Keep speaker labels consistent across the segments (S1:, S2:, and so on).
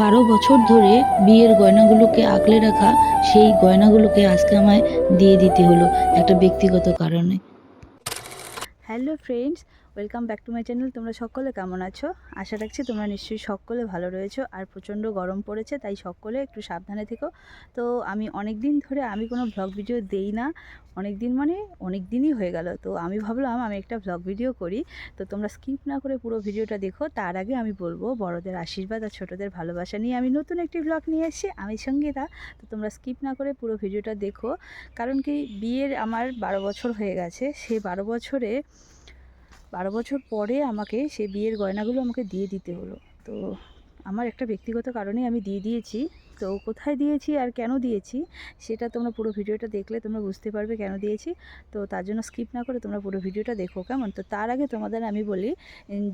S1: বারো বছর ধরে বিয়ের গয়নাগুলোকে আঁকলে রাখা, সেই গয়নাগুলোকে আজকে আমায় দিয়ে দিতে হলো একটা ব্যক্তিগত কারণে।
S2: Hello friends welcome back to my channel তোমরা সকলে কেমন আছো? আশা রাখছি তোমরা নিশ্চয়ই সকলে ভালো রয়েছো আর প্রচণ্ড গরম পড়েছে, তাই সকলে একটু সাবধানে থেকো। তো আমি অনেক দিন ধরে আমি কোনো ব্লগ ভিডিও দেই না অনেক দিন মানে অনেক দিনই হয়ে গেল। তো আমি ভাবলাম আমি একটা ব্লগ ভিডিও করি। তো তোমরা স্কিপ না করে পুরো ভিডিওটা দেখো, তার আগে আমি বলব বড়দের আশীর্বাদ আর ছোটোদের ভালোবাসা নিয়ে আমি নতুন একটি ব্লগ নিয়ে এসেছি, আমি সঙ্গীতা। তো তোমরা স্কিপ না করে পুরো ভিডিওটা দেখো। কারণ কি, বিয়ের আমার বারো বছর হয়ে গেছে, সেই বারো বছরে বারো বছর পরে আমাকে সে বিয়ের গয়নাগুলো আমাকে দিয়ে দিতে হলো। তো আমার একটা ব্যক্তিগত কারণে আমি দিয়ে দিয়েছি। তো কোথায় দিয়েছি আর কেন দিয়েছি সেটা তোমরা পুরো ভিডিওটা দেখলে তোমরা বুঝতে পারবে কেন দিয়েছি। তো তার জন্য স্কিপ না করে তোমরা পুরো ভিডিওটা দেখো কেমন? তো তার আগে তোমাদের আমি বলি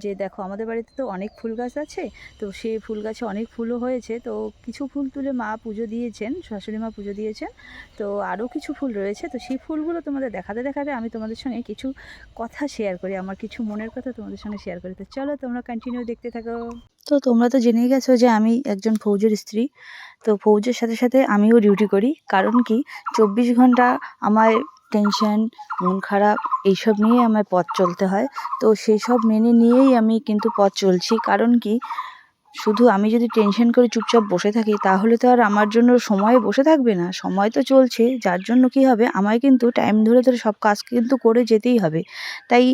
S2: যে দেখো আমাদের বাড়িতে তো অনেক ফুল গাছ আছে, তো সেই ফুল গাছে অনেক ফুলও হয়েছে। তো কিছু ফুল তুলে মা পুজো দিয়েছেন, শাশুড়ি মা পুজো দিয়েছেন, তো আরও কিছু ফুল রয়েছে। তো সেই ফুলগুলো তোমাদের দেখাতে দেখাতে আমি তোমাদের সঙ্গে কিছু কথা শেয়ার করি, আমার কিছু মনের কথা তোমাদের সঙ্গে শেয়ার করি। তো চলো তোমরা কন্টিনিউ দেখতে থাকো। তো তোমরা তো জেনেই গেছো যে আমি একজন ফৌজের স্ত্রী। তো ফৌজের সাথে সাথে আমিও ডিউটি করি। কারণ কি? চব্বিশ ঘণ্টা আমার টেনশন মন খারাপ এইসব নিয়ে আমার পথ চলতে হয়। তো সেই সব মেনে নিয়েই আমি কিন্তু পথ চলছি। কারণ কি? শুধু আমি যদি টেনশন করে চুপচাপ বসে থাকি, তাহলে তো আর আমার জন্য সময় বসে থাকবে না। সময় তো চলছে, যার জন্য কি হবে? আমায় কিন্তু টাইম ধরে ধরে সব কাজ কিন্তু করে যেতেই হবে। তাই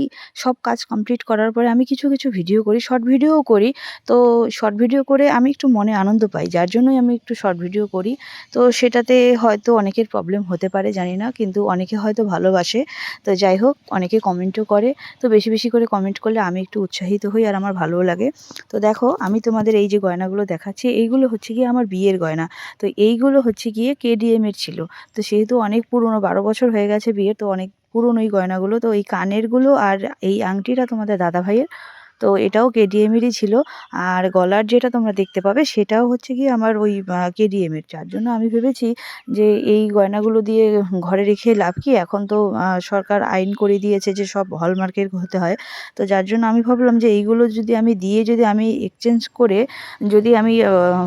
S2: সব কাজ কমপ্লিট করার পরে আমি কিছু কিছু ভিডিও করি শর্ট ভিডিওও করি। তো শর্ট ভিডিও করে আমি একটু মনে আনন্দ পাই, যার জন্যই আমি একটু শর্ট ভিডিও করি। তো সেটাতে হয়তো অনেকের প্রবলেম হতে পারে, জানি না, কিন্তু অনেকে হয়তো ভালোবাসে। তো যাই হোক, অনেকে কমেন্টও করে। তো বেশি বেশি করে কমেন্ট করলে আমি একটু উৎসাহিত হই আর আমার ভালোও লাগে। তো দেখো, আমি তোমাদের এই যে গয়নাগুলো দেখাচ্ছি, এইগুলো হচ্ছে গিয়ে আমার বিয়ের গয়না। তো এইগুলো হচ্ছে গিয়ে কেডিএম এর ছিল। তো সেহেতু অনেক পুরনো, বারো বছর হয়ে গেছে বিয়ের, তো অনেক পুরনো এই গয়নাগুলো। তো এই কানেরগুলো আর এই আংটিটা তোমাদের দাদা ভাইয়ের তো এটাও কেডিএমেরই ছিল। আর গলার যেটা তোমরা দেখতে পাবে সেটাও হচ্ছে গিয়ে আমার ওই কেডিএমের যার জন্য আমি ভেবেছি যে এই গয়নাগুলো দিয়ে ঘরে রেখে লাভ কি? এখন তো সরকার আইন করে দিয়েছে যে সব হলমার্কের হতে হয়। তো যার জন্য আমি ভাবলাম যে এইগুলো যদি আমি দিয়ে যদি আমি এক্সচেঞ্জ করে যদি আমি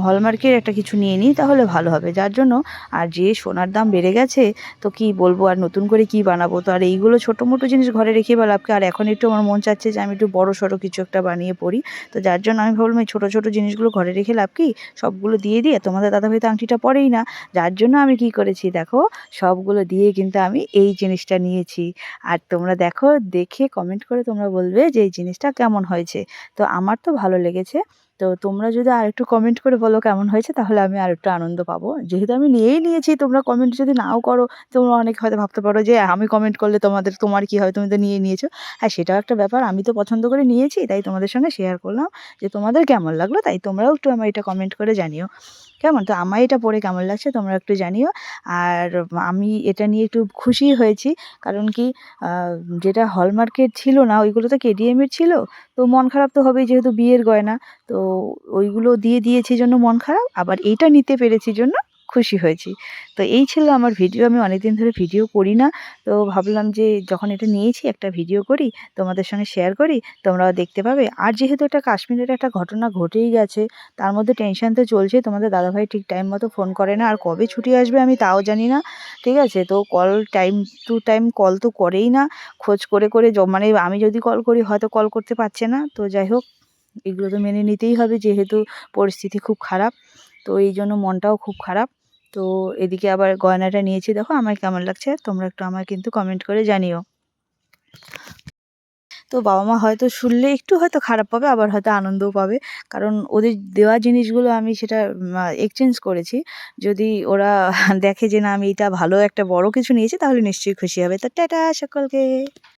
S2: হলমার্কের একটা কিছু নিয়ে নিই তাহলে ভালো হবে। যার জন্য আর যে সোনার দাম বেড়ে গেছে, তো কি বলব আর নতুন করে কি বানাবো? তো আর এইগুলো ছোটো মোটো জিনিস ঘরে রেখে বা লাভকে আর এখন একটু আমার মন চাচ্ছে যে আমি একটু বড় সড়ো কিছু একটা বানিয়ে পড়ি। তো যার জন্য আমি ভাবলাম এই ছোটো ছোটো জিনিসগুলো ঘরে রেখে লাভ কি? সবগুলো দিয়ে দিয়ে তোমাদের দাদা ভাই তো আংটিটা পরেই না। যার জন্য আমি কি করেছি দেখো, সবগুলো দিয়ে কিন্তু আমি এই জিনিসটা নিয়েছি। আর তোমরা দেখো, দেখে কমেন্ট করে তোমরা বলবে যে এই জিনিসটা কেমন হয়েছে। তো আমার তো ভালো লেগেছে। তো তোমরা যদি আর একটু কমেন্ট করে বলো কেমন হয়েছে, তাহলে আমি আর একটু আনন্দ পাবো। যেহেতু আমি নিয়েই নিয়েছি, তোমরা কমেন্ট যদি নাও করো, তোমরা অনেক হয়তো ভাবতে পারো যে আমি কমেন্ট করলে তোমাদের, তোমার কি হয়? তুমি তো নিয়ে নিয়েছো। হ্যাঁ সেটাও একটা ব্যাপার। আমি তো পছন্দ করে নিয়েছি, তাই তোমাদের সঙ্গে শেয়ার করলাম যে, তোমাদের কেমন লাগল? তাই তোমরাও একটু আমার এটা কমেন্ট করে জানিও। কেমন? তো আমার এটা পরে কেমন লাগছে তোমরা একটু জানিও। আর আমি এটা নিয়ে একটু খুশি হয়েছি। কারণ কি যেটা হলমার্কের ছিল না, ওইগুলো তো কেডিএমের ছিল। তো মন খারাপ তো হবেই যেহেতু বিয়ের গয়না। তো ওইগুলো দিয়ে দিয়েছি জন্য মন খারাপ। আবার এইটা নিতে পেরেছি জন্য খুশি হয়েছি। তো এই ছিল আমার ভিডিও আমি অনেকদিন ধরে ভিডিও করি না। তো ভাবলাম যে যখন এটা নিয়েছি, একটা ভিডিও করি, তোমাদের সঙ্গে শেয়ার করি, তোমরাও দেখতে পাবে। আর যেহেতু এটা কাশ্মীরের একটা ঘটনা ঘটেই গেছে, তার মধ্যে টেনশন তো চলছে তোমাদের দাদাভাই ঠিক টাইম মতো ফোন করে না। আর কবে ছুটি আসবে আমি তাও জানি না। ঠিক আছে? তো call time to time call তো করেই না। খোঁজ করে করে মানে আমি যদি কল করি, হয়তো কল করতে পারছে না। তো যাই হোক, এগুলো তো মেনে নিতেই হবে। যেহেতু পরিস্থিতি খুব খারাপ। তো এই জন্য মনটাও খুব খারাপ। তো এদিকে আবার গয়নাটা নিয়েছি। দেখো আমার কেমন লাগছে। তোমরা একটু আমায় কিন্তু কমেন্ট করে জানিও। তো বাবা মা হয়তো শুনলে একটু হয়তো খারাপ পাবে, আবার হয়তো আনন্দও পাবে। কারণ ওদের দেওয়া জিনিসগুলো আমি সেটা এক্সচেঞ্জ করেছি। যদি ওরা দেখে যে না, আমি এটা ভালো একটা বড় কিছু নিয়েছি, তাহলে নিশ্চয়ই খুশি হবে। তো টাটা সকলকে।